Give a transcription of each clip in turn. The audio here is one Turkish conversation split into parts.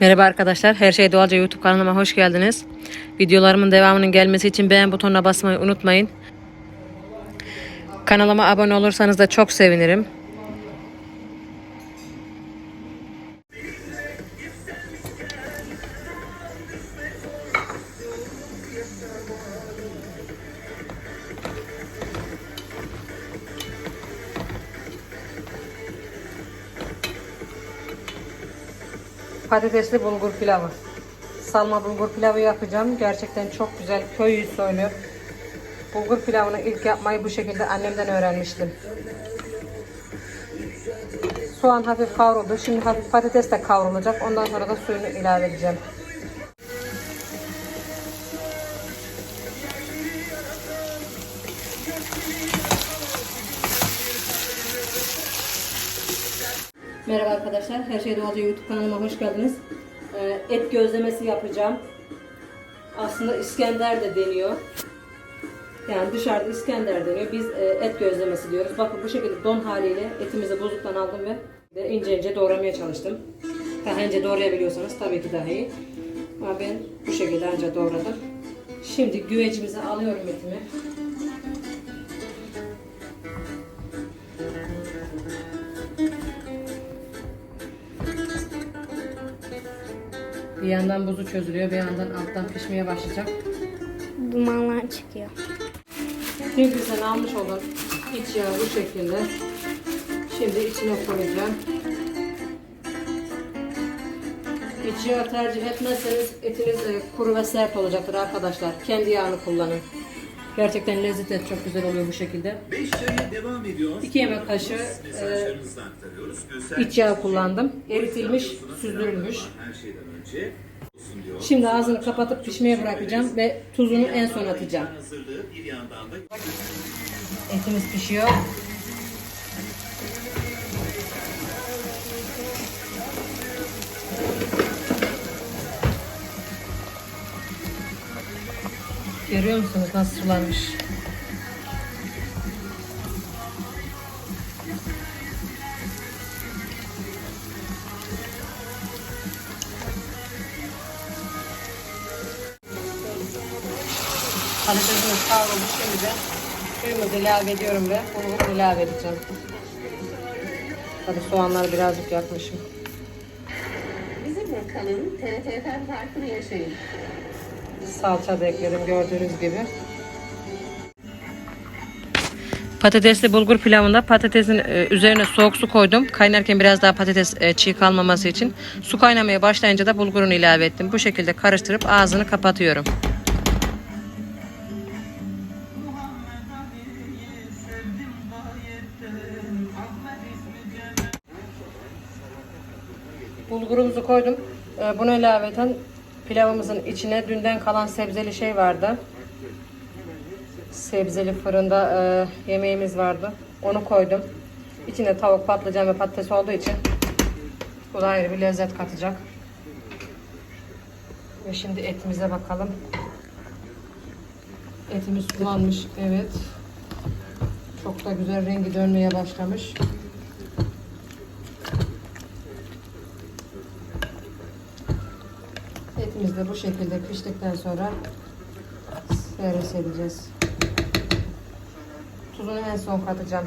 Merhaba arkadaşlar. Her şey doğalca YouTube kanalıma hoş geldiniz. Videolarımın devamının gelmesi için beğen butonuna basmayı unutmayın. Kanalıma abone olursanız da çok sevinirim. Patatesli bulgur pilavı. Salma bulgur pilavı yapacağım. Gerçekten çok güzel köy usulü. Bulgur pilavını ilk yapmayı bu şekilde annemden öğrenmiştim. Soğan hafif kavruldu. Şimdi hafif patates de kavrulacak. Ondan sonra da suyunu ilave edeceğim. Merhaba arkadaşlar. Her şey doğalca YouTube kanalıma hoş geldiniz. Ee, et gözlemesi yapacağım. Aslında İskender de deniyor. Yani dışarıda İskender deniyor. Biz e, et gözlemesi diyoruz. Bakın bu şekilde don haliyle etimizi buzluktan aldım ve ince ince doğramaya çalıştım. Daha ince doğrayabiliyorsanız tabii ki daha iyi. Ama ben bu şekilde ancak doğradım. Şimdi güvecimize alıyorum etimi. Bir yandan buzu çözülüyor, bir yandan alttan pişmeye başlayacak. Dumanlar çıkıyor. Dünküzden almış olan iç yağı bu şekilde. Şimdi içine koyacağım. İç yağı tercih etmezseniz etiniz e, kuru ve sert olacaktır arkadaşlar. Kendi yağını kullanın. Gerçekten lezzeti çok güzel oluyor bu şekilde. Beş çayı devam ediyor. 2 yemek kaşığı e, iç yağı kullandım. Eritilmiş, süzdürülmüş. Şimdi ağzını kapatıp pişmeye bırakacağım ve tuzunu en son atacağım. Etimiz pişiyor. Görüyor musunuz nasıl sulanmış? Patatesimiz kavrulmuş şimdi de suyumuzu ilave ediyorum ve bulguru ilave edeceğim. Tabii soğanları birazcık yakmışım. Bizimle kalın, TRT farkını yaşayın. Salça da ekledim gördüğünüz gibi. Patatesli bulgur pilavında patatesin e, üzerine soğuk su koydum. Kaynarken biraz daha patates e, çiğ kalmaması için. Su kaynamaya başlayınca da bulgurunu ilave ettim. Bu şekilde karıştırıp ağzını kapatıyorum. Bulgurumuzu koydum. E, Buna ilaveten pilavımızın içine dünden kalan sebzeli şey vardı. Sebzeli fırında e, yemeğimiz vardı. Onu koydum. İçine tavuk, patlıcan ve patates olduğu için bu da ayrı bir lezzet katacak. Ve şimdi etimize bakalım. Etimiz sulanmış. Evet. Çok da güzel rengi dönmeye başlamış. Etimiz de bu şekilde piştikten sonra servis edeceğiz. Tuzunu en son katacağım.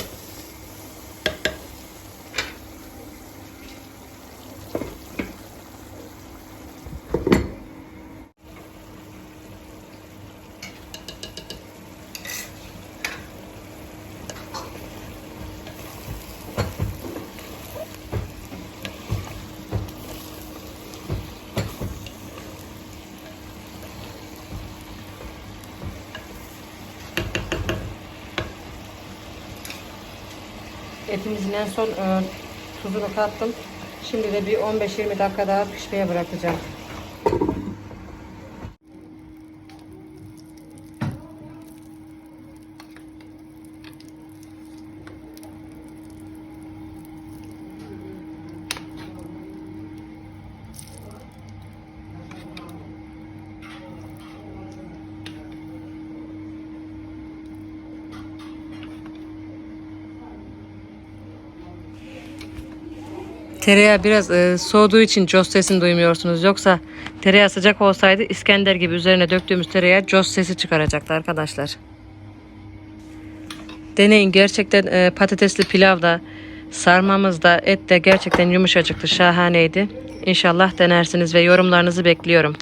etimizin en son e, tuzunu kattım. Şimdi de bir 15-20 dakika daha pişmeye bırakacağım. Tereyağı biraz e, soğuduğu için coz sesini duymuyorsunuz. Yoksa tereyağı sıcak olsaydı İskender gibi üzerine döktüğümüz tereyağı coz sesi çıkaracaktı arkadaşlar. Deneyin gerçekten e, patatesli pilav da sarmamız da et de gerçekten yumuşacıktı şahaneydi. İnşallah denersiniz ve yorumlarınızı bekliyorum.